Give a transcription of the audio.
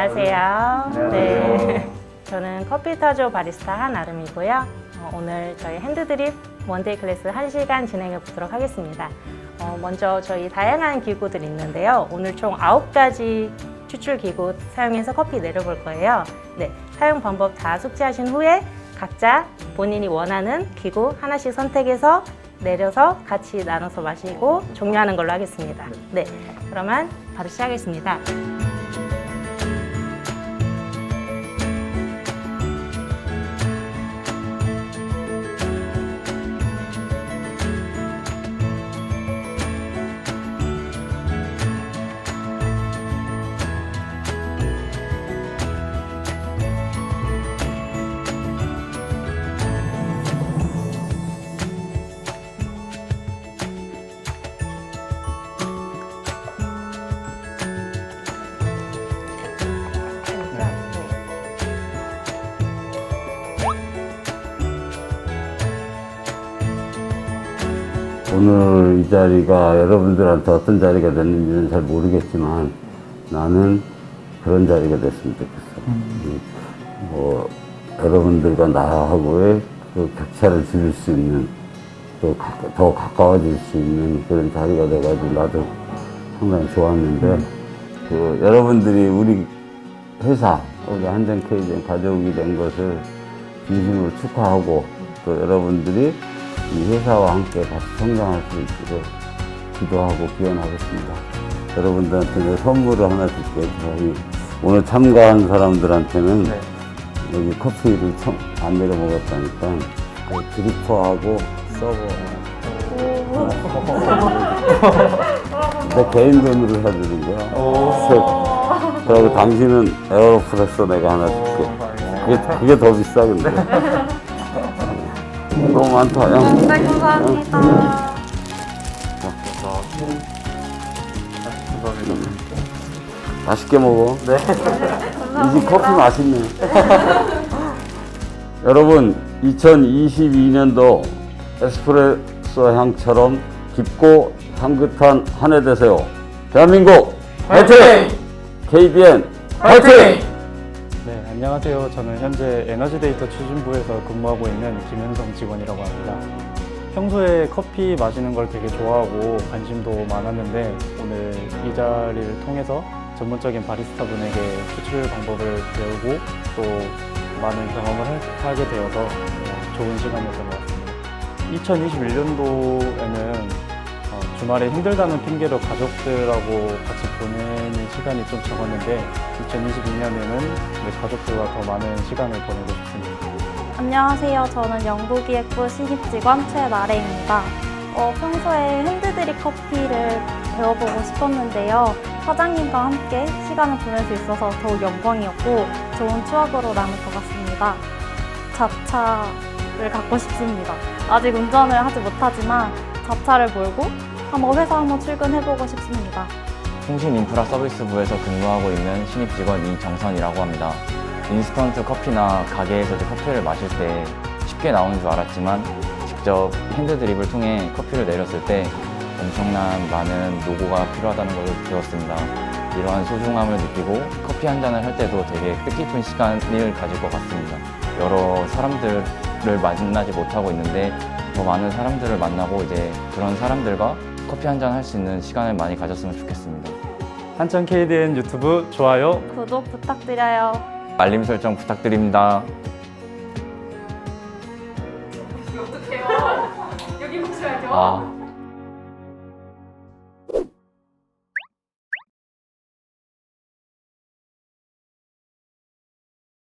안녕하세요. 네. 저는 커피 타조 바리스타 한아름이고요. 어, 오늘 저희 핸드드립 원데이 클래스 1시간 진행해 보도록 하겠습니다. 어, 먼저 저희 다양한 기구들이 있는데요. 오늘 총 9가지 추출 기구 사용해서 커피 내려볼 거예요. 네, 사용 방법 다 숙지하신 후에 각자 본인이 원하는 기구 하나씩 선택해서 내려서 같이 나눠서 마시고 종료하는 걸로 하겠습니다. 네, 그러면 바로 시작하겠습니다. 오늘 이 자리가 여러분들한테 어떤 자리가 됐는지는 잘 모르겠지만 나는 그런 자리가 됐으면 좋겠어. 음, 뭐 여러분들과 나하고의 그 격차를 줄일 수 있는 또 더 가까워질 수 있는 그런 자리가 돼가지고 나도 상당히 좋았는데 그 여러분들이 우리 회사 여기 한정 KDM 가져오게 된 것을 진심으로 축하하고 또 여러분들이 이 회사와 함께 같이 성장할 수 있도록 기도하고 기원하겠습니다. 여러분들한테 내 선물을 하나 줄게. 저희 오늘 참가한 사람들한테는 여기 커피를 청, 안 내려 먹었다니까 그 드리퍼하고 서버 내 개인 돈으로 사주는 거야. 그리고 당신은 에어프레소 내가 하나 줄게. 그게, 그게 더 비싸 근데. 너무 많다. 야. 네, 감사합니다. 맛있게 먹어. 네. 이 집 커피 맛있네. 여러분, 2022년도 에스프레소 향처럼 깊고 향긋한 한 해 되세요. 대한민국 화이팅! KDN 화이팅! 네, 안녕하세요. 저는 현재 에너지 데이터 추진부에서 근무하고 있는 김현성 직원이라고 합니다. 평소에 커피 마시는 걸 되게 좋아하고 관심도 많았는데 오늘 이 자리를 통해서 전문적인 바리스타 분에게 추출 방법을 배우고 또 많은 경험을 하- 하게 되어서 어, 좋은 시간이었던 것 같습니다. 2021년도에는 어, 주말에 힘들다는 핑계로 가족들하고 같이 보내는 시간이 좀 적었는데 2022년에는 가족들과 더 많은 시간을 보내고 싶습니다. 안녕하세요. 저는 연구기획부 신입 직원 최나래입니다. 어, 평소에 핸드드립 커피를 배워보고 싶었는데요. 사장님과 함께 시간을 보낼 수 있어서 더욱 영광이었고 좋은 추억으로 남을 것 같습니다. 자차를 갖고 싶습니다. 아직 운전을 하지 못하지만 자차를 몰고 한번 회사 한번 출근해보고 싶습니다. 통신 인프라 서비스부에서 근무하고 있는 신입 직원 이정선이라고 합니다. 인스턴트 커피나 가게에서 커피를 마실 때 쉽게 나오는 줄 알았지만 직접 핸드드립을 통해 커피를 내렸을 때 엄청난 많은 노고가 필요하다는 것을 배웠습니다. 이러한 소중함을 느끼고 커피 한 잔을 할 때도 되게 뜻깊은 시간을 가질 것 같습니다. 여러 사람들 을 만나지 못하고 있는데 더 많은 사람들을 만나고 이제 그런 사람들과 커피 한 잔 할 수 있는 시간을 많이 가졌으면 좋겠습니다. 한천 KDN 유튜브 좋아요, 구독 부탁드려요. 알림 설정 부탁드립니다. 어떡해요? 여기 보셔야죠. 아,